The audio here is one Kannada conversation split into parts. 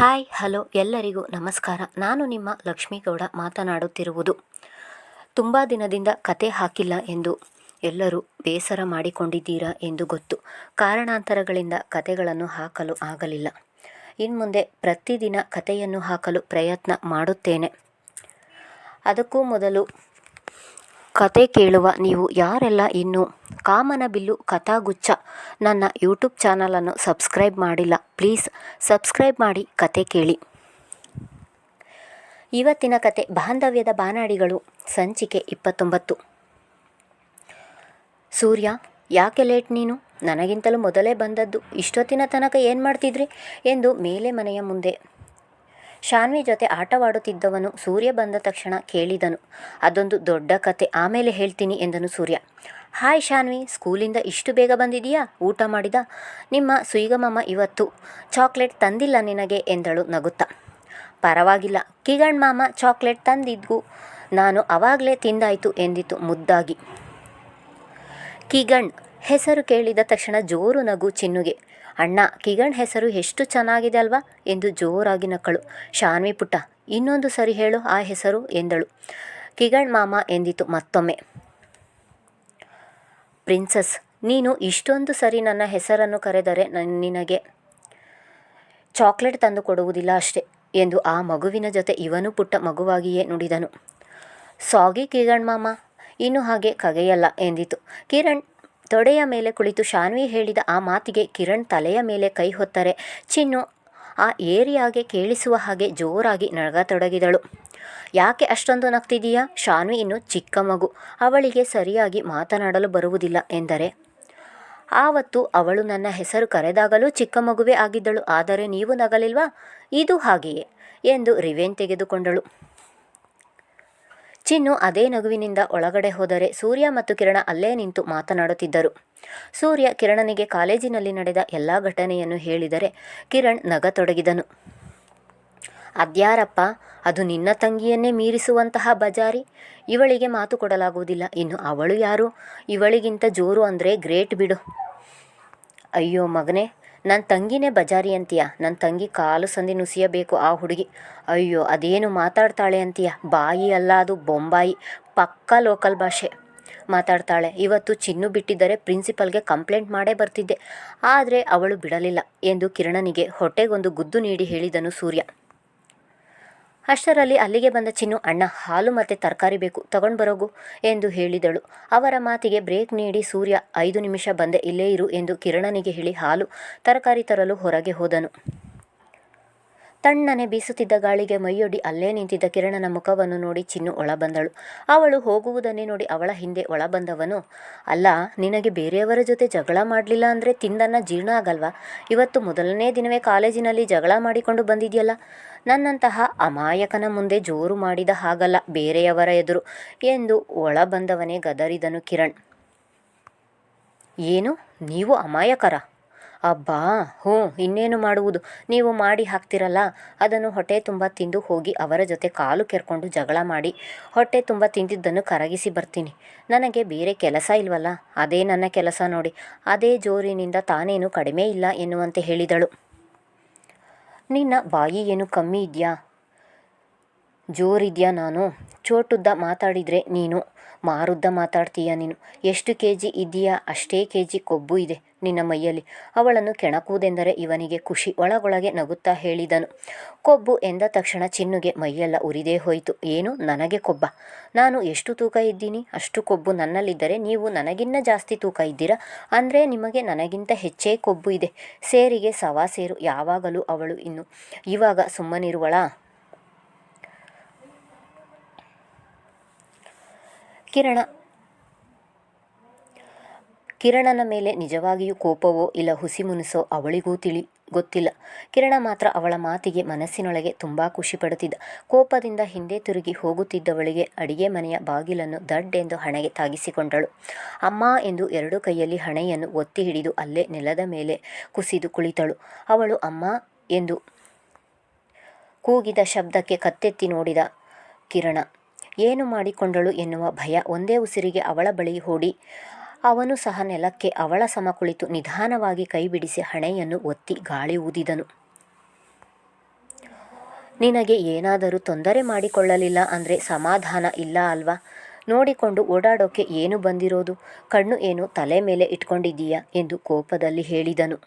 ಹಾಯ್, ಹಲೋ, ಎಲ್ಲರಿಗೂ ನಮಸ್ಕಾರ. ನಾನು ನಿಮ್ಮ ಲಕ್ಷ್ಮೀಗೌಡ ಮಾತನಾಡುತ್ತಿರುವುದು. ತುಂಬ ದಿನದಿಂದ ಕತೆ ಹಾಕಿಲ್ಲ ಎಂದು ಎಲ್ಲರೂ ಬೇಸರ ಮಾಡಿಕೊಂಡಿದ್ದೀರಾ ಎಂದು ಗೊತ್ತು. ಕಾರಣಾಂತರಗಳಿಂದ ಕತೆಗಳನ್ನು ಹಾಕಲು ಆಗಲಿಲ್ಲ. ಇನ್ಮುಂದೆ ಪ್ರತಿದಿನ ಕತೆಯನ್ನು ಹಾಕಲು ಪ್ರಯತ್ನ ಮಾಡುತ್ತೇನೆ. ಅದಕ್ಕೂ ಮೊದಲು ಕತೆ ಕೇಳುವ ನೀವು ಯಾರೆಲ್ಲ ಇನ್ನೂ? ಕಾಮನಬಿಲ್ಲು ಕಥಾಗುಚ್ಛ. ನನ್ನ ಯೂಟ್ಯೂಬ್ ಚಾನಲನ್ನು ಸಬ್ಸ್ಕ್ರೈಬ್ ಮಾಡಿಲ್ಲ. ಪ್ಲೀಸ್ ಸಬ್ಸ್ಕ್ರೈಬ್ ಮಾಡಿ ಕತೆ ಕೇಳಿ. ಇವತ್ತಿನ ಕತೆ ಬಾಂಧವ್ಯದ ಬಾನಾಡಿಗಳು. ಸಂಚಿಕೆ ಇಪ್ಪತ್ತೊಂಬತ್ತು. ಸೂರ್ಯ, ಯಾಕೆ ಲೇಟ್ ನೀನು? ನನಗಿಂತಲೂ ಮೊದಲೇ ಬಂದದ್ದು. ಇಷ್ಟೊತ್ತಿನ ತನಕ ಏನು ಮಾಡ್ತಿದ್ರಿ? ಎಂದು ಮೇಲೆ ಮನೆಯ ಮುಂದೆ ಶಾನ್ವಿ ಜೊತೆ ಆಟವಾಡುತ್ತಿದ್ದವನು ಸೂರ್ಯ ಬಂದ ತಕ್ಷಣ ಕೇಳಿದನು, ಅದೊಂದು ದೊಡ್ಡ ಕತೆ, ಆಮೇಲೆ ಹೇಳ್ತೀನಿ ಎಂದನು ಸೂರ್ಯ. ಹಾಯ್ ಶಾನ್ವಿ, ಸ್ಕೂಲಿಂದ ಇಷ್ಟು ಬೇಗ ಬಂದಿದೀಯಾ ಊಟ ಮಾಡಿದ? ನಿಮ್ಮ ಸುಯಿಗಮಮ್ಮ ಇವತ್ತು ಚಾಕ್ಲೇಟ್ ತಂದಿಲ್ಲ ನಿನಗೆ ಎಂದಳು ನಗುತ್ತಾ. ಪರವಾಗಿಲ್ಲ, ಕಿಗಣ್ ಮಾಮ ಚಾಕ್ಲೇಟ್ ತಂದಿದ್ವು ನಾನು ಅವಾಗಲೇ ತಿಂದಾಯಿತು ಎಂದಿತು ಮುದ್ದಾಗಿ. ಕಿಗಣ್ ಹೆಸರು ಕೇಳಿದ ತಕ್ಷಣ ಜೋರು ನಗು ಚಿನ್ನುಗೆ. ಅಣ್ಣ, ಕಿಗಣ್ ಹೆಸರು ಎಷ್ಟು ಚೆನ್ನಾಗಿದೆ ಅಲ್ವಾ? ಎಂದು ಜೋರಾಗಿ ನಕ್ಕಳು. ಶಾನ್ವಿ ಪುಟ್ಟ, ಇನ್ನೊಂದು ಸರಿ ಹೇಳು, ಆ ಹೆಸರು ಎಂದಳು. ಕಿಗಣ್ ಮಾಮ ಎಂದಿತು ಮತ್ತೊಮ್ಮೆ. ಪ್ರಿನ್ಸಸ್, ನೀನು ಇಷ್ಟೊಂದು ಸರಿ ನನ್ನ ಹೆಸರನ್ನು ಕರೆದರೆ ನನ್- ನಿನಗೆ ಚಾಕ್ಲೇಟ್ ತಂದು ಕೊಡುವುದಿಲ್ಲ ಅಷ್ಟೆ, ಎಂದು ಆ ಮಗುವಿನ ಜೊತೆ ಇವನು ಪುಟ್ಟ ಮಗುವಾಗಿಯೇ ನುಡಿದನು. ಸಾಗಿ ಕಿರಣ್ ಮಾಮ, ಇನ್ನು ಹಾಗೆ ಕಗೆಯಲ್ಲ ಎಂದಿತು. ಕಿರಣ್ ತೊಡೆಯ ಮೇಲೆ ಕುಳಿತು ಶಾನ್ವಿ ಹೇಳಿದ ಆ ಮಾತಿಗೆ ಕಿರಣ್ ತಲೆಯ ಮೇಲೆ ಕೈ ಹೊತ್ತರೆ. ಚಿನ್ನು ಆ ಏರಿಯಾಗೆ ಕೇಳಿಸುವ ಹಾಗೆ ಜೋರಾಗಿ ನಗತೊಡಗಿದಳು. ಯಾಕೆ ಅಷ್ಟೊಂದು ನಗ್ತಿದೀಯಾ ಶಾನ್ವಿ ಇನ್ನು ಚಿಕ್ಕ ಮಗು. ಅವಳಿಗೆ ಸರಿಯಾಗಿ ಮಾತನಾಡಲು ಬರುವುದಿಲ್ಲ ಎಂದರೆ. ಆವತ್ತು ಅವಳು ನನ್ನ ಹೆಸರು ಕರೆದಾಗಲೂ ಚಿಕ್ಕ ಮಗುವೇ ಆಗಿದ್ದಳು. ಆದರೆ ನೀವು ನಗಲಿಲ್ವಾ? ಇದು ಹಾಗೆಯೇ ಎಂದು ರಿವೆನ್ ತೆಗೆದುಕೊಂಡಳು. ಚಿನ್ನು ಅದೇ ನಗುವಿನಿಂದ ಒಳಗಡೆ ಹೋದರೆ ಸೂರ್ಯ ಮತ್ತು ಕಿರಣ ಅಲ್ಲೇ ನಿಂತು ಮಾತನಾಡುತ್ತಿದ್ದರು. ಸೂರ್ಯ ಕಿರಣನಿಗೆ ಕಾಲೇಜಿನಲ್ಲಿ ನಡೆದ ಎಲ್ಲ ಘಟನೆಯನ್ನು ಹೇಳಿದರೆ ಕಿರಣ್ ನಗತೊಡಗಿದನು. ಅದ್ಯಾರಪ್ಪ, ಅದು ನಿನ್ನ ತಂಗಿಯನ್ನೇ ಮೀರಿಸುವಂತಹ ಬಜಾರಿ? ಇವಳಿಗೆ ಮಾತು ಕೊಡಲಾಗುವುದಿಲ್ಲ. ಇನ್ನು ಅವಳು ಯಾರು? ಇವಳಿಗಿಂತ ಜೋರು ಅಂದರೆ ಗ್ರೇಟ್ ಬಿಡು. ಅಯ್ಯೋ ಮಗನೇ ನನ್ನ ತಂಗಿನೇ ಬಜಾರಿ ಅಂತೀಯ? ನನ್ನ ತಂಗಿ ಕಾಲು ಸಂದಿ ನುಸಿಯಬೇಕು ಆ ಹುಡುಗಿ. ಅಯ್ಯೋ, ಅದೇನು ಮಾತಾಡ್ತಾಳೆ ಅಂತೀಯ? ಬಾಯಿ ಅಲ್ಲ ಅದು, ಬೊಂಬಾಯಿ. ಪಕ್ಕಾ ಲೋಕಲ್ ಭಾಷೆ. ಮಾತಾಡ್ತಾಳೆ. ಇವತ್ತು ಚಿನ್ನು ಬಿಟ್ಟಿದ್ದರೆ ಪ್ರಿನ್ಸಿಪಲ್ಗೆ ಕಂಪ್ಲೇಂಟ್ ಮಾಡೇ ಬರ್ತಿದ್ದೆ. ಆದರೆ ಅವಳು ಬಿಡಲಿಲ್ಲ ಎಂದು ಕಿರಣನಿಗೆ ಹೊಟ್ಟೆಗೊಂದು ಗುದ್ದು ನೀಡಿ ಹೇಳಿದನು ಸೂರ್ಯ. ಅಷ್ಟರಲ್ಲಿ ಅಲ್ಲಿಗೆ ಬಂದ ಚಿನ್ನು, ಅಣ್ಣ, ಹಾಲು ಮತ್ತು ತರಕಾರಿ ಬೇಕು, ತಗೊಂಡು ಬರೋಗು, ಎಂದು ಹೇಳಿದಳು. ಅವರ ಮಾತಿಗೆ ಬ್ರೇಕ್ ನೀಡಿ ಸೂರ್ಯ, ಐದು ನಿಮಿಷ ಬಂದೆ, ಇಲ್ಲೇ ಇರು, ಎಂದು ಕಿರಣನಿಗೆ ಹೇಳಿ ಹಾಲು, ತರಕಾರಿ ತರಲು ಹೊರಗೆ ಹೋದನು. ತಣ್ಣನೆ ಬೀಸುತ್ತಿದ್ದ ಗಾಳಿಗೆ ಮೈಯೊಡ್ಡಿ ಅಲ್ಲೇ ನಿಂತಿದ್ದ ಕಿರಣನ ಮುಖವನ್ನು ನೋಡಿ ಚಿನ್ನು ಒಳಬಂದಳು. ಅವಳು ಹೋಗುವುದನ್ನೇ ನೋಡಿ ಅವಳ ಹಿಂದೆ ಒಳ ಬಂದವನು ಅಲ್ಲ, ನಿನಗೆ ಬೇರೆಯವರ ಜೊತೆ ಜಗಳ ಮಾಡಲಿಲ್ಲ ಅಂದರೆ ತಿಂದನ್ನ ಜೀರ್ಣ ಆಗಲ್ವಾ? ಇವತ್ತು ಮೊದಲನೇ ದಿನವೇ ಕಾಲೇಜಿನಲ್ಲಿ ಜಗಳ ಮಾಡಿಕೊಂಡು ಬಂದಿದೆಯಲ್ಲ ನನ್ನಂತಹ ಅಮಾಯಕನ ಮುಂದೆ ಜೋರು ಮಾಡಿದ ಹಾಗಲ್ಲ ಬೇರೆಯವರ ಎದುರು ಎಂದು ಒಳ ಬಂದವನೇ ಗದರಿದನು ಕಿರಣ್. ಏನು? ನೀವು ಅಮಾಯಕರ? ಅಬ್ಬಾ, ಹ್ಞೂ, ಇನ್ನೇನು ಮಾಡುವುದು? ನೀವು ಮಾಡಿ ಹಾಕ್ತಿರಲ್ಲ? ಅದನ್ನು ಹೊಟ್ಟೆ ತುಂಬ ತಿಂದು ಹೋಗಿ ಅವರ ಜೊತೆ ಕಾಲು ಕೆರ್ಕೊಂಡು ಜಗಳ ಮಾಡಿ ಹೊಟ್ಟೆ ತುಂಬ ತಿಂದಿದ್ದನ್ನು ಕರಗಿಸಿ ಬರ್ತೀನಿ. ನನಗೆ ಬೇರೆ ಕೆಲಸ ಇಲ್ವಲ್ಲ? ಅದೇ ನನ್ನ ಕೆಲಸ ನೋಡಿ. ಅದೇ ಜೋರಿನಿಂದ ತಾನೇನು ಕಡಿಮೆ ಇಲ್ಲ ಎನ್ನುವಂತೆ ಹೇಳಿದಳು. ನಿನ್ನ ಬಾಯಿ ಏನು ಕಮ್ಮಿ ಇದೆಯಾ? ಜೋರಿದ್ಯಾ ನಾನು? ಚೋಟುದ್ದ ಮಾತಾಡಿದರೆ ನೀನು? ಮಾರುದ್ದ ಮಾತಾಡ್ತೀಯ ನೀನು? ಎಷ್ಟು ಕೆ ಜಿ ಇದೆಯಾ ಅಷ್ಟೇ ಕೆ ಜಿ ಕೊಬ್ಬು ಇದೆ ನಿನ್ನ ಮೈಯಲ್ಲಿ. ಅವಳನ್ನು ಕೆಣಕುವುದೆಂದರೆ ಇವನಿಗೆ ಖುಷಿ. ಒಳಗೊಳಗೆ ನಗುತ್ತಾ ಹೇಳಿದನು. ಕೊಬ್ಬು ಎಂದ ತಕ್ಷಣ ಚಿನ್ನುಗೆ ಮೈಯೆಲ್ಲ ಉರಿದೇ ಹೋಯಿತು. ಏನು? ನನಗೆ ಕೊಬ್ಬ? ನಾನು ಎಷ್ಟು ತೂಕ ಇದ್ದೀನಿ? ಅಷ್ಟು ಕೊಬ್ಬು ನನ್ನಲ್ಲಿದ್ದರೆ ನೀವು ನನಗಿನ್ನ ಜಾಸ್ತಿ ತೂಕ ಇದ್ದೀರಾ? ಅಂದರೆ ನಿಮಗೆ ನನಗಿಂತ ಹೆಚ್ಚೇ ಕೊಬ್ಬು ಇದೆ. ಸೇರಿಗೆ ಸವಾ ಸೇರು. ಯಾವಾಗಲೂ ಅವಳು ಇನ್ನು ಇವಾಗ ಸುಮ್ಮನಿರುವಳಾ? ಕಿರಣ. ಕಿರಣನ ಮೇಲೆ ನಿಜವಾಗಿಯೂ ಕೋಪವೋ ಇಲ್ಲ ಹುಸಿಮುನಿಸೋ ಅವಳಿಗೂ ತಿಳಿ ಗೊತ್ತಿಲ್ಲ. ಕಿರಣ ಮಾತ್ರ ಅವಳ ಮಾತಿಗೆ ಮನಸ್ಸಿನೊಳಗೆ ತುಂಬ ಖುಷಿಪಡುತ್ತಿದ್ದ ಕೋಪದಿಂದ ಹಿಂದೆ ತಿರುಗಿ ಹೋಗುತ್ತಿದ್ದವಳಿಗೆ ಅಡಿಗೆ ಮನೆಯ ಬಾಗಿಲನ್ನು ದಡ್ಡೆಂದು ಹಣೆಗೆ ತಾಗಿಸಿಕೊಂಡಳು. ಅಮ್ಮ ಎಂದು ಎರಡು ಕೈಯಲ್ಲಿ ಹಣೆಯನ್ನು ಒತ್ತಿ ಹಿಡಿದು ಅಲ್ಲೇ ನೆಲದ ಮೇಲೆ ಕುಸಿದು ಕುಳಿತಳು. ಅವಳು ಅಮ್ಮ ಎಂದು ಕೂಗಿದ ಶಬ್ದಕ್ಕೆ ಕತ್ತೆತ್ತಿ ನೋಡಿದ ಕಿರಣ ಏನು ಮಾಡಿಕೊಂಡಳು ಎನ್ನುವ ಭಯ ಒಂದೇ ಉಸಿರಿಗೆ ಅವಳ ಬಳಿ ಓಡಿ ಅವನು ಸಹ ನೆಲಕ್ಕೆ ಅವಳ ಸಮ ಕುಳಿತು ನಿಧಾನವಾಗಿ ಕೈಬಿಡಿಸಿ ಹಣೆಯನ್ನು ಒತ್ತಿ ಗಾಳಿ ಊದಿದನು. ನಿನಗೆ ಏನಾದರೂ ತೊಂದರೆ ಮಾಡಿಕೊಳ್ಳಲಿಲ್ಲ ಅಂದರೆ ಸಮಾಧಾನ ಇಲ್ಲ ಅಲ್ವಾ? ನೋಡಿಕೊಂಡು ಓಡಾಡೋಕೆ ಏನು ಬಂದಿರೋದು? ಕಣ್ಣು ಏನು ತಲೆ ಮೇಲೆ ಇಟ್ಕೊಂಡಿದ್ದೀಯಾ? ಎಂದು ಕೋಪದಲ್ಲಿ ಹೇಳಿದನು.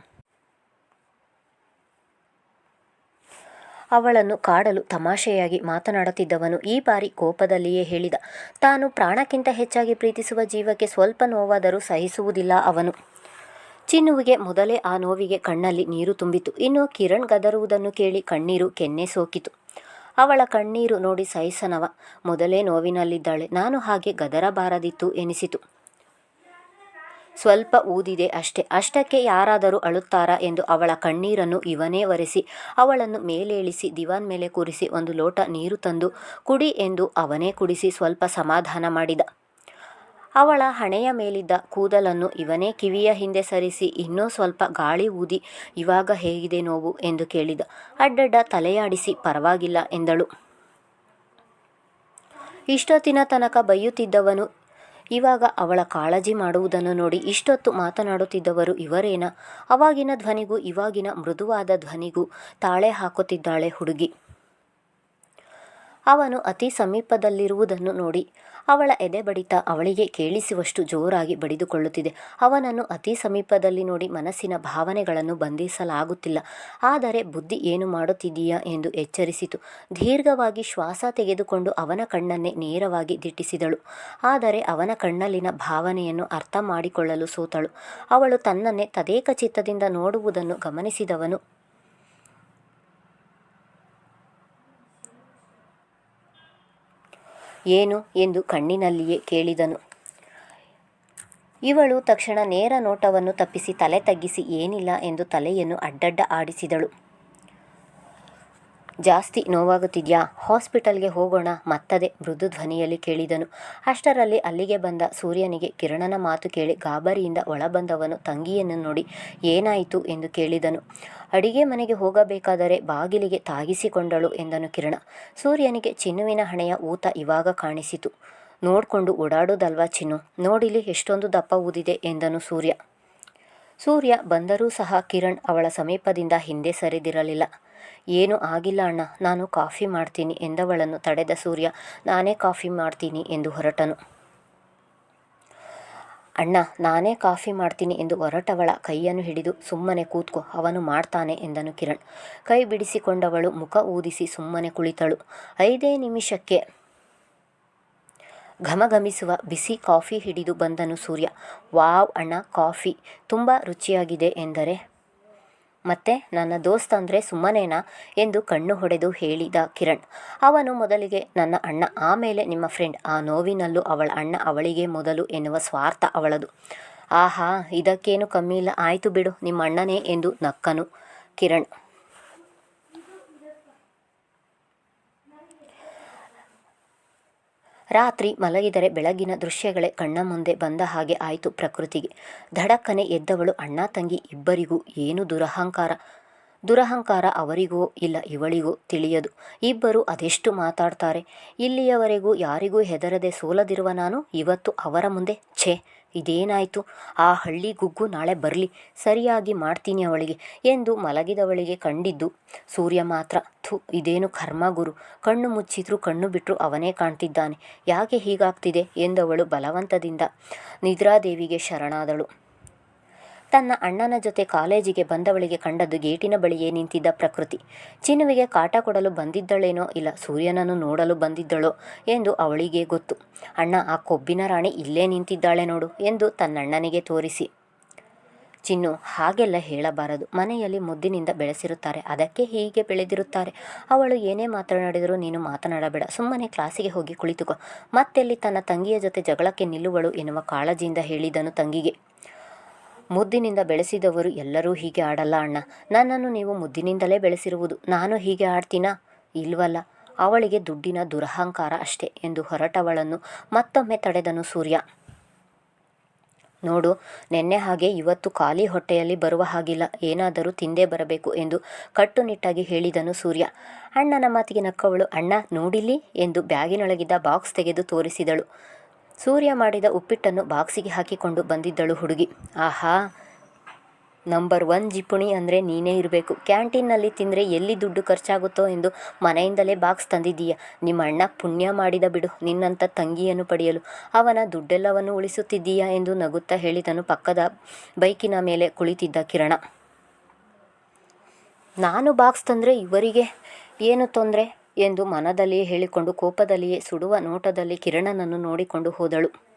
ಅವಳನ್ನು ಕಾಡಲು ತಮಾಷೆಯಾಗಿ ಮಾತನಾಡುತ್ತಿದ್ದವನು ಈ ಬಾರಿ ಕೋಪದಲ್ಲಿಯೇ ಹೇಳಿದ, ತಾನು ಪ್ರಾಣಕ್ಕಿಂತ ಹೆಚ್ಚಾಗಿ ಪ್ರೀತಿಸುವ ಜೀವಕ್ಕೆ ಸ್ವಲ್ಪ ನೋವಾದರೂ ಸಹಿಸುವುದಿಲ್ಲ ಅವನು. ಚಿನ್ನುವಿಗೆ ಮೊದಲೇ ಆ ನೋವಿಗೆ ಕಣ್ಣಲ್ಲಿ ನೀರು ತುಂಬಿತು ಇನ್ನು ಕಿರಣ್ ಗದರುವುದನ್ನು ಕೇಳಿ ಕಣ್ಣೀರು ಕೆನ್ನೆ ಸೋಕಿತು. ಅವಳ ಕಣ್ಣೀರು ನೋಡಿ ಸಹಿಸನವ. ಮೊದಲೇ ನೋವಿನಲ್ಲಿದ್ದಾಳೆ. ನಾನು ಹಾಗೆ ಗದರಬಾರದಿತ್ತು ಎನಿಸಿತು. ಸ್ವಲ್ಪ ಊದಿದೆ ಅಷ್ಟೇ. ಅಷ್ಟಕ್ಕೆ ಯಾರಾದರೂ ಅಳುತ್ತಾರಾ ಎಂದು ಅವಳ ಕಣ್ಣೀರನ್ನು ಇವನೇ ಒರೆಸಿ, ಅವಳನ್ನು ಮೇಲೇಳಿಸಿ, ದಿವಾನ್ ಮೇಲೆ ಕೂರಿಸಿ ಒಂದು ಲೋಟ ನೀರು ತಂದು ಕುಡಿ ಎಂದು ಅವನೇ ಕುಡಿಸಿ ಸ್ವಲ್ಪ ಸಮಾಧಾನ ಮಾಡಿದ. ಅವಳ ಹಣೆಯ ಮೇಲಿದ್ದ ಕೂದಲನ್ನು ಇವನೇ ಕಿವಿಯ ಹಿಂದೆ ಸರಿಸಿ, ಇನ್ನೂ ಸ್ವಲ್ಪ ಗಾಳಿ ಊದಿ, ಇವಾಗ ಹೇಗಿದೆ ನೋವು? ಎಂದು ಕೇಳಿದ. ಅಡ್ಡಡ್ಡ ತಲೆಯಾಡಿಸಿ, ಪರವಾಗಿಲ್ಲ ಎಂದಳು. ಇಷ್ಟೊತ್ತಿನ ತನಕ ಬೈಯುತ್ತಿದ್ದವನು ಇವಾಗ ಅವಳ ಕಾಳಜಿ ಮಾಡುವುದನ್ನು ನೋಡಿ ಇಷ್ಟೊತ್ತು ಮಾತನಾಡುತ್ತಿದ್ದವರು ಇವರೇನ? ಅವಾಗಿನ ಧ್ವನಿಗೂ ಇವಾಗಿನ ಮೃದುವಾದ ಧ್ವನಿಗೂ ತಾಳೆ ಹಾಕುತ್ತಿದ್ದಾಳೆ ಹುಡುಗಿ. ಅವನು ಅತಿ ಸಮೀಪದಲ್ಲಿರುವುದನ್ನು ನೋಡಿ. ಅವಳ ಎದೆ ಬಡಿತ ಅವಳಿಗೆ ಕೇಳಿಸುವಷ್ಟು ಜೋರಾಗಿ ಬಡಿದುಕೊಳ್ಳುತ್ತಿದೆ. ಅವನನ್ನು ಅತಿ ಸಮೀಪದಲ್ಲಿ ನೋಡಿ ಮನಸ್ಸಿನ ಭಾವನೆಗಳನ್ನು ಬಂಧಿಸಲಾಗುತ್ತಿಲ್ಲ. ಆದರೆ ಬುದ್ಧಿ ಏನು ಮಾಡುತ್ತಿದ್ದೀಯಾ ಎಂದು ಎಚ್ಚರಿಸಿತು. ದೀರ್ಘವಾಗಿ ಶ್ವಾಸ ತೆಗೆದುಕೊಂಡು ಅವನ ಕಣ್ಣನ್ನೇ ನೇರವಾಗಿ ದಿಟ್ಟಿಸಿದಳು. ಆದರೆ ಅವನ ಕಣ್ಣಲ್ಲಿನ ಭಾವನೆಯನ್ನು ಅರ್ಥ ಮಾಡಿಕೊಳ್ಳಲು ಸೋತಳು. ಅವಳು ತನ್ನನ್ನೇ ತದೇಕ ಚಿತ್ತದಿಂದ ನೋಡುವುದನ್ನು ಗಮನಿಸಿದವನು ಏನು ಎಂದು ಕಣ್ಣಿನಲ್ಲಿಯೇ ಕೇಳಿದನು. ಇವಳು ತಕ್ಷಣ ನೇರ ನೋಟವನ್ನು ತಪ್ಪಿಸಿ ತಲೆ ತಗ್ಗಿಸಿ ಏನಿಲ್ಲ ಎಂದು ತಲೆಯನ್ನು ಅಡ್ಡಡ್ಡ ಆಡಿಸಿದಳು. ಜಾಸ್ತಿ ನೋವಾಗುತ್ತಿದೆಯಾ? ಹಾಸ್ಪಿಟಲ್ಗೆ ಹೋಗೋಣ. ಮತ್ತದೆ ಮೃದು ಧ್ವನಿಯಲ್ಲಿ ಕೇಳಿದನು. ಅಷ್ಟರಲ್ಲಿ ಅಲ್ಲಿಗೆ ಬಂದ ಸೂರ್ಯನಿಗೆ ಕಿರಣನ ಮಾತು ಕೇಳಿ ಗಾಬರಿಯಿಂದ ಒಳಬಂದವನು ತಂಗಿಯನ್ನು ನೋಡಿ ಏನಾಯಿತು ಎಂದು ಕೇಳಿದನು. ಅಡಿಗೆ ಮನೆಗೆ ಹೋಗಬೇಕಾದರೆ ಬಾಗಿಲಿಗೆ ತಾಗಿಸಿಕೊಂಡಳು ಎಂದನು ಕಿರಣ. ಸೂರ್ಯನಿಗೆ ಚಿನ್ನುವಿನ ಹಣೆಯ ಊತ ಇವಾಗ ಕಾಣಿಸಿತು. ನೋಡ್ಕೊಂಡು ಓಡಾಡೋದಲ್ವಾ ಚಿನ್ನು? ನೋಡಿಲಿ ಎಷ್ಟೊಂದು ದಪ್ಪ ಊದಿದೆ ಎಂದನು ಸೂರ್ಯ. ಸೂರ್ಯ ಬಂದರೂ ಸಹ ಕಿರಣ್ ಅವಳ ಸಮೀಪದಿಂದ ಹಿಂದೆ ಸರಿದಿರಲಿಲ್ಲ. ಏನೂ ಆಗಿಲ್ಲ ಅಣ್ಣ, ನಾನು ಕಾಫಿ ಮಾಡ್ತೀನಿ ಎಂದವಳನ್ನು ತಡೆದ ಸೂರ್ಯ, ನಾನೇ ಕಾಫಿ ಮಾಡ್ತೀನಿ ಎಂದು ಹೊರಟನು. ಅಣ್ಣ, ನಾನೇ ಕಾಫಿ ಮಾಡ್ತೀನಿ ಎಂದು ಹೊರಟವಳ ಕೈಯನ್ನು ಹಿಡಿದು, ಸುಮ್ಮನೆ ಕೂತ್ಕೋ, ಅವನು ಮಾಡ್ತಾನೆ ಎಂದನು ಕಿರಣ್. ಕೈ ಬಿಡಿಸಿಕೊಂಡವಳು ಮುಖ ಊದಿಸಿ ಸುಮ್ಮನೆ ಕುಳಿತಳು. ಐದೇ ನಿಮಿಷಕ್ಕೆ ಘಮಘಮಿಸುವ ಬಿಸಿ ಕಾಫಿ ಹಿಡಿದು ಬಂದನು ಸೂರ್ಯ. ವಾವ್ ಅಣ್ಣ, ಕಾಫಿ ತುಂಬ ರುಚಿಯಾಗಿದೆ ಎಂದರೆ ಮತ್ತೆ ನನ್ನ ದೋಸ್ತ ಅಂದರೆ ಸುಮ್ಮನೇನಾ ಎಂದು ಕಣ್ಣು ಹೊಡೆದು ಹೇಳಿದ ಕಿರಣ್. ಅವನು ಮೊದಲಿಗೆ, ನನ್ನ ಅಣ್ಣ, ಆಮೇಲೆ ನಿಮ್ಮ ಫ್ರೆಂಡ್ ಆ ನೋವಿನಲ್ಲೂ ಅವಳ ಅಣ್ಣ ಅವಳಿಗೆ ಮೊದಲು ಎನ್ನುವ ಸ್ವಾರ್ಥ ಅವಳದು. ಆಹಾ, ಇದಕ್ಕೇನು ಕಮ್ಮಿ ಇಲ್ಲ. ಆಯಿತು ಬಿಡು, ನಿಮ್ಮ ಅಣ್ಣನೇ ಎಂದು ನಕ್ಕನು ಕಿರಣ್. ರಾತ್ರಿ ಮಲಗಿದರೆ ಬೆಳಗಿನ ದೃಶ್ಯಗಳೇ ಕಣ್ಣ ಮುಂದೆ ಬಂದ ಹಾಗೆ ಆಯಿತು ಪ್ರಕೃತಿಗೆ. ಧಡಕ್ಕನೆ ಎದ್ದವಳು ಅಣ್ಣ ತಂಗಿ ಇಬ್ಬರಿಗೂ ಏನು ದುರಹಂಕಾರ? ದುರಹಂಕಾರ ಅವರಿಗೋ ಇಲ್ಲ ಇವಳಿಗೋ ತಿಳಿಯದು. ಇಬ್ಬರು ಅದೆಷ್ಟು ಮಾತಾಡ್ತಾರೆ? ಇಲ್ಲಿಯವರೆಗೂ ಯಾರಿಗೂ ಹೆದರದೆ ಸೋಲದಿರುವ ನಾನು ಇವತ್ತು ಅವರ ಮುಂದೆ? ಛೇ! ಇದೇನಾಯಿತು? ಆ ಹಳ್ಳಿ ಗುಗ್ಗು ನಾಳೆ ಬರಲಿ, ಸರಿಯಾಗಿ ಮಾಡ್ತೀನಿ ಅವಳಿಗೆ ಎಂದು ಮಲಗಿದವಳಿಗೆ ಕಂಡಿದ್ದು. ಸೂರ್ಯ ಮಾತ್ರ, ಥು, ಇದೇನು ಕರ್ಮ ಗುರು. ಕಣ್ಣು ಮುಚ್ಚಿದ್ರು ಕಣ್ಣು ಬಿಟ್ಟರು ಅವನೇ ಕಾಣ್ತಿದ್ದಾನೆ. ಯಾಕೆ ಹೀಗಾಗ್ತಿದೆ? ಎಂದವಳು ಬಲವಂತದಿಂದ. ನಿದ್ರಾದೇವಿಗೆ ಶರಣಾದಳು. ತನ್ನ ಅಣ್ಣನ ಜೊತೆ ಕಾಲೇಜಿಗೆ ಬಂದವಳಿಗೆ ಕಂಡದ್ದು ಗೇಟಿನ ಬಳಿಯೇ ನಿಂತಿದ್ದ ಪ್ರಕೃತಿ. ಚಿನ್ನುವಿಗೆ ಕಾಟ ಕೊಡಲು ಬಂದಿದ್ದಳೇನೋ ಇಲ್ಲ, ಸೂರ್ಯನನ್ನು ನೋಡಲು ಬಂದಿದ್ದಳೋ ಎಂದು ಅವಳಿಗೆ ಗೊತ್ತು. ಅಣ್ಣ, ಆ ಕೊಬ್ಬಿನ ರಾಣಿ ಇಲ್ಲೇ ನಿಂತಿದ್ದಾಳೆ ನೋಡು ಎಂದು ತನ್ನಣ್ಣನಿಗೆ ತೋರಿಸಿ. ಚಿನ್ನು, ಹಾಗೆಲ್ಲ ಹೇಳಬಾರದು. ಮನೆಯಲ್ಲಿ ಮುದ್ದಿನಿಂದ ಬೆಳೆಸಿರುತ್ತಾರೆ. ಅದಕ್ಕೆ ಹೀಗೆ ಬೆಳೆದಿರುತ್ತಾರೆ. ಅವಳು ಏನೇ ಮಾತನಾಡಿದರೂ ನೀನು ಮಾತನಾಡಬೇಡ. ಸುಮ್ಮನೆ ಕ್ಲಾಸಿಗೆ ಹೋಗಿ ಕುಳಿತುಕೋ. ಮತ್ತೆಲ್ಲಿ ತನ್ನ ತಂಗಿಯ ಜೊತೆ ಜಗಳಕ್ಕೆ ನಿಲ್ಲುವಳು ಎನ್ನುವ ಕಾಳಜಿಯಿಂದ ಹೇಳಿದನು ತಂಗಿಗೆ. ಮುದ್ದಿನಿಂದ ಬೆಳೆಸಿದವರು ಎಲ್ಲರೂ ಹೀಗೆ ಆಡಲ್ಲ ಅಣ್ಣ. ನನ್ನನ್ನು ನೀವು ಮುದ್ದಿನಿಂದಲೇ ಬೆಳೆಸಿರುವುದು. ನಾನು ಹೀಗೆ ಆಡ್ತೀನಾ? ಇಲ್ವಲ್ಲ. ಅವಳಿಗೆ ದುಡ್ಡಿನ ದುರಹಂಕಾರ ಅಷ್ಟೆ ಎಂದು ಹೊರಟವಳನ್ನು ಮತ್ತೊಮ್ಮೆ ತಡೆದನು ಸೂರ್ಯ. ನೋಡು, ನೆನ್ನೆ ಹಾಗೆ ಇವತ್ತು ಖಾಲಿ ಹೊಟ್ಟೆಯಲ್ಲಿ ಬರುವ ಹಾಗಿಲ್ಲ. ಏನಾದರೂ ತಿಂದೇ ಬರಬೇಕು ಎಂದು ಕಟ್ಟುನಿಟ್ಟಾಗಿ ಹೇಳಿದನು ಸೂರ್ಯ. ಅಣ್ಣನ ಮಾತಿಗೆ ನಕ್ಕವಳು. ಅಣ್ಣ ನೋಡಿಲಿ ಎಂದು ಬ್ಯಾಗಿನೊಳಗಿದ್ದ ಬಾಕ್ಸ್ ತೆಗೆದು ತೋರಿಸಿದಳು. ಸೂರ್ಯ ಮಾಡಿದ ಉಪ್ಪಿಟ್ಟನ್ನು ಬಾಕ್ಸಿಗೆ ಹಾಕಿಕೊಂಡು ಬಂದಿದ್ದಳು ಹುಡುಗಿ. ಆಹಾ, ನಂಬರ್ ಒನ್ ಜಿಪುಣಿ ಅಂದರೆ ನೀನೇ ಇರಬೇಕು. ಕ್ಯಾಂಟೀನ್ನಲ್ಲಿ ತಿಂದರೆ ಎಲ್ಲಿ ದುಡ್ಡು ಖರ್ಚಾಗುತ್ತೋ ಎಂದು ಮನೆಯಿಂದಲೇ ಬಾಕ್ಸ್ ತಂದಿದ್ದೀಯ. ನಿಮ್ಮ ಅಣ್ಣ ಪುಣ್ಯ ಮಾಡಿದ ಬಿಡು ನಿನ್ನಂಥ ತಂಗಿಯನ್ನು ಪಡೆಯಲು. ಅವನ ದುಡ್ಡೆಲ್ಲವನ್ನು ಉಳಿಸುತ್ತಿದ್ದೀಯಾ ಎಂದು ನಗುತ್ತಾ ಹೇಳಿದನು ಪಕ್ಕದ ಬೈಕಿನ ಮೇಲೆ ಕುಳಿತಿದ್ದ ಕಿರಣ. ನಾನು ಬಾಕ್ಸ್ ತಂದರೆ ಇವರಿಗೆ ಏನು ತೊಂದರೆ? ಎಂದು ಮನದಲ್ಲಿಯೇ ಹೇಳಿಕೊಂಡು ಕೋಪದಲ್ಲಿಯೇ ಸುಡುವ ನೋಟದಲ್ಲಿ ಕಿರಣನನ್ನು ನೋಡಿಕೊಂಡು ಹೋದಳು.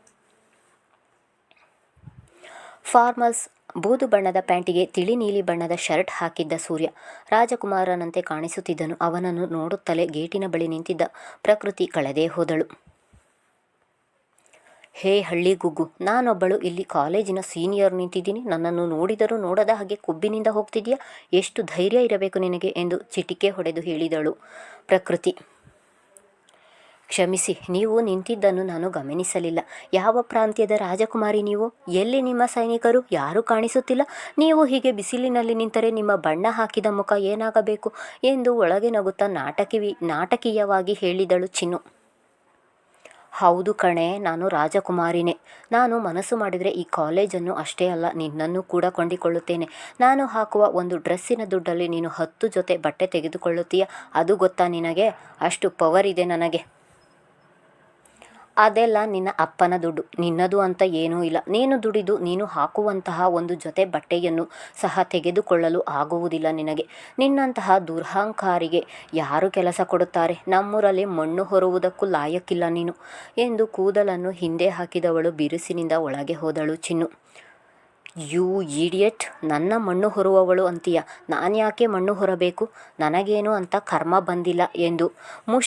ಫಾರ್ಮಲ್ಸ್ ಬೂದು ಬಣ್ಣದ ಪ್ಯಾಂಟಿಗೆ ತಿಳಿ ನೀಲಿ ಬಣ್ಣದ ಶರ್ಟ್ ಹಾಕಿದ್ದ ಸೂರ್ಯ ರಾಜಕುಮಾರನಂತೆ ಕಾಣಿಸುತ್ತಿದ್ದನು. ಅವನನ್ನು ನೋಡುತ್ತಲೇ ಗೇಟಿನ ಬಳಿ ನಿಂತಿದ್ದ ಪ್ರಕೃತಿ ಕಳೆದೇ ಹೋದಳು. ಹೇ ಹಳ್ಳಿ ಗುಗ್ಗು, ನಾನೊಬ್ಬಳು ಇಲ್ಲಿ ಕಾಲೇಜಿನ ಸೀನಿಯರ್ ನಿಂತಿದ್ದೀನಿ. ನನ್ನನ್ನು ನೋಡಿದರೂ ನೋಡದ ಹಾಗೆ ಕೊಬ್ಬಿನಿಂದ ಹೋಗ್ತಿದೆಯಾ ಎಷ್ಟು ಧೈರ್ಯ ಇರಬೇಕು ನಿನಗೆ ಎಂದು ಚಿಟಿಕೆ ಹೊಡೆದು ಹೇಳಿದಳು ಪ್ರಕೃತಿ. ಕ್ಷಮಿಸಿ, ನೀವು ನಿಂತಿದ್ದನ್ನು ನಾನು ಗಮನಿಸಲಿಲ್ಲ. ಯಾವ ಪ್ರಾಂತ್ಯದ ರಾಜಕುಮಾರಿ ನೀವು? ಎಲ್ಲಿ ನಿಮ್ಮ ಸೈನಿಕರು? ಯಾರೂ ಕಾಣಿಸುತ್ತಿಲ್ಲ. ನೀವು ಹೀಗೆ ಬಿಸಿಲಿನಲ್ಲಿ ನಿಂತರೆ ನಿಮ್ಮ ಬಣ್ಣ ಹಾಕಿದ ಮುಖ ಏನಾಗಬೇಕು ಎಂದು ಒಳಗೆ ನಗುತ್ತಾ ನಾಟಕೀವಿ, ನಾಟಕೀಯವಾಗಿ ಹೇಳಿದಳು ಚಿನ್ನು. ಹೌದು ಕಣೆ, ನಾನು ರಾಜಕುಮಾರಿನೇ. ನಾನು ಮನಸ್ಸು ಮಾಡಿದರೆ ಈ ಕಾಲೇಜನ್ನು ಅಷ್ಟೇ ಅಲ್ಲ, ನಿನ್ನನ್ನು ಕೂಡ ಕೊಂಡಿಕೊಳ್ಳುತ್ತೇನೆ. ನಾನು ಹಾಕುವ ಒಂದು ಡ್ರೆಸ್ಸಿನ ದುಡ್ಡಲ್ಲಿ ನೀನು ಹತ್ತು ಜೊತೆ ಬಟ್ಟೆ ತೆಗೆದುಕೊಳ್ಳುತ್ತೀಯ? ಅದು ಗೊತ್ತಾ ನಿನಗೆ? ಅಷ್ಟು ಪವರ್ ಇದೆ ನನಗೆ. ಅದೆಲ್ಲ ನಿನ್ನ ಅಪ್ಪನ ದುಡ್ಡು. ನಿನ್ನದು ಅಂತ ಏನೂ ಇಲ್ಲ. ನೀನು ದುಡಿದು, ನೀನು ಹಾಕುವಂತಹ ಒಂದು ಜೊತೆ ಬಟ್ಟೆಯನ್ನು ಸಹ ತೆಗೆದುಕೊಳ್ಳಲು ಆಗುವುದಿಲ್ಲ ನಿನಗೆ. ನಿನ್ನಂತಹ ದುರ್ಹಂಕಾರಿಗೆ ಯಾರು ಕೆಲಸ ಕೊಡುತ್ತಾರೆ? ನಮ್ಮೂರಲ್ಲಿ ಮಣ್ಣು ಹೊರುವುದಕ್ಕೂ ಲಾಯಕ್ಕಿಲ್ಲ ನೀನು. ಎಂದು ಕೂದಲನ್ನು ಹಿಂದೆ ಹಾಕಿದವಳು ಬಿರುಸಿನಿಂದ ಒಳಗೆ ಹೋದಳು ಚಿನ್ನು. ಯು ಈಡಿಯಟ್, ನನ್ನ ಮಣ್ಣು ಹೊರುವವಳು ಅಂತೀಯ. ನಾನು ಯಾಕೆ ಮಣ್ಣು ಹೊರಬೇಕು? ನನಗೇನು ಅಂತ ಕರ್ಮ ಬಂದಿಲ್ಲ ಎಂದು